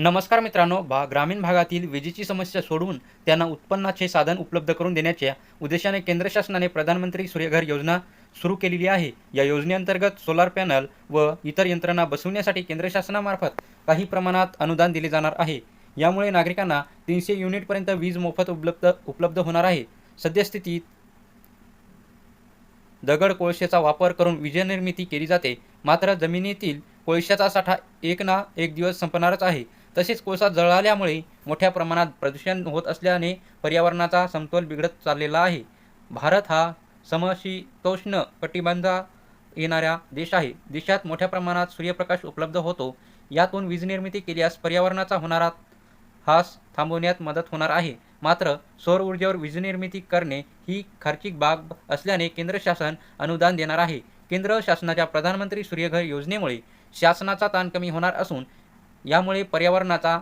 नमस्कार मित्रांनो भा ग्रामीण भागातील विजेची समस्या सोडवून त्यांना उत्पन्नाचे साधन उपलब्ध करून देण्याच्या उद्देशाने केंद्र शासनाने प्रधानमंत्री सूर्यघर योजना सुरू केलेली आहे. या योजनेअंतर्गत सोलार पॅनल व इतर यंत्रणा बसवण्यासाठी केंद्र शासनामार्फत काही प्रमाणात अनुदान दिले जाणार आहे. यामुळे नागरिकांना तीनशे युनिटपर्यंत वीज मोफत उपलब्ध उपलब्ध होणार आहे. सद्यस्थितीत दगड कोळशाचा वापर करून विजयनिर्मिती केली जाते. मात्र जमिनीतील कोळशाचा साठा एक ना एक दिवस संपणारच आहे. तसेच कोळसा जळाल्यामुळे मोठ्या प्रमाणात प्रदूषण होत असल्याने पर्यावरणाचा समतोल बिघडत चाललेला आहे. भारत हा समशीतोष्ण कटिबंधा येणारा देश आहे. देशात मोठ्या प्रमाणात सूर्यप्रकाश उपलब्ध होतो. यातून वीज निर्मिती केल्यास पर्यावरणाचा होणारा हास थांबवण्यात मदत होणार आहे. मात्र सौर ऊर्जेवर वीज निर्मिती करणे ही खर्चिक बाब असल्याने केंद्र शासन अनुदान देणार आहे. केंद्र शासनाच्या प्रधानमंत्री सूर्यघर योजनेमुळे शासनाचा ताण कमी होणार असून यामुळे पर्यावरणाचा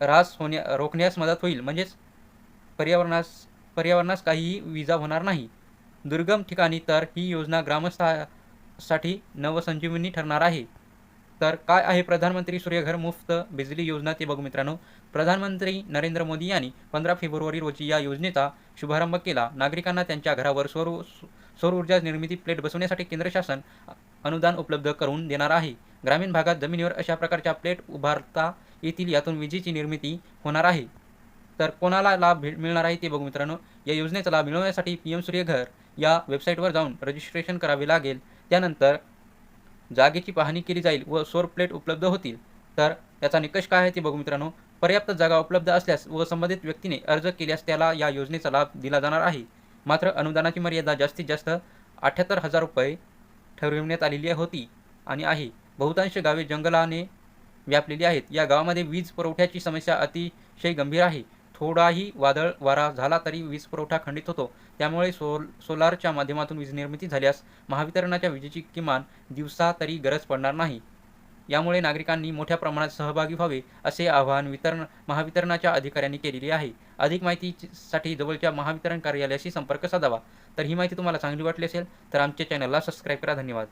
ऱ्हास होण्या रोखण्यास मदत होईल. म्हणजेच पर्यावरणास पर्यावरणास काहीही विजा होणार नाही. दुर्गम ठिकाणी तर ही योजना ग्रामस्थासाठी नवसंजीवनी ठरणार आहे. तर काय आहे प्रधानमंत्री सूर्यघर मुफ्त बिजली योजना ते बघू मित्रांनो. प्रधानमंत्री नरेंद्र मोदी यांनी पंधरा फेब्रुवारी रोजी या योजनेचा शुभारंभ केला. नागरिकांना त्यांच्या घरावर सौर सौर ऊर्जा निर्मिती प्लेट बसवण्यासाठी केंद्र शासन अनुदान उपलब्ध करून देणार आहे. ग्रामीण भागात जमिनीवर अशा प्रकारच्या प्लेट उभारता येतील यातून विजेची निर्मिती होणार आहे. तर कोणाला लाभ मिळणार आहे ते बघू मित्रांनो. या योजनेचा लाभ मिळवण्यासाठी पी एम सूर्यघर या वेबसाईटवर जाऊन रजिस्ट्रेशन करावे लागेल. त्यानंतर जागेची पाहणी केली जाईल व सौर प्लेट उपलब्ध होतील. तर याचा निकष काय आहे ते बघू मित्रांनो. पर्याप्त जागा उपलब्ध असल्यास व संबंधित व्यक्तीने अर्ज केल्यास त्याला या योजनेचा लाभ दिला जाणार आहे. मात्र अनुदानाची मर्यादा जास्तीत जास्त अठ्ठ्याहत्तर हजार रुपये ठरविण्यात आलेली होती आणि आहे. बहुतांश गावे जंगलाने व्यापलेली आहेत. या गावामध्ये वीज पुरवठ्याची समस्या अतिशय गंभीर आहे. थोडाही वादळ वारा झाला तरी वीज पुरवठा खंडित होतो. त्यामुळे सोल सोलारच्या माध्यमातून वीज निर्मिती झाल्यास महावितरणाच्या विजेची किमान दिवसा तरी गरज पडणार नाही. यामुळे नागरिकांनी मोठ्या प्रमाणात सहभागी व्हावे असे आवाहन वितरण महावितरणाच्या अधिकाऱ्यांनी केलेले आहे. अधिक माहितीसाठी जवळच्या महावितरण कार्यालयाशी संपर्क साधावा. तर ही माहिती तुम्हाला चांगली वाटली असेल तर आमच्या चॅनलला सबस्क्राईब करा. धन्यवाद.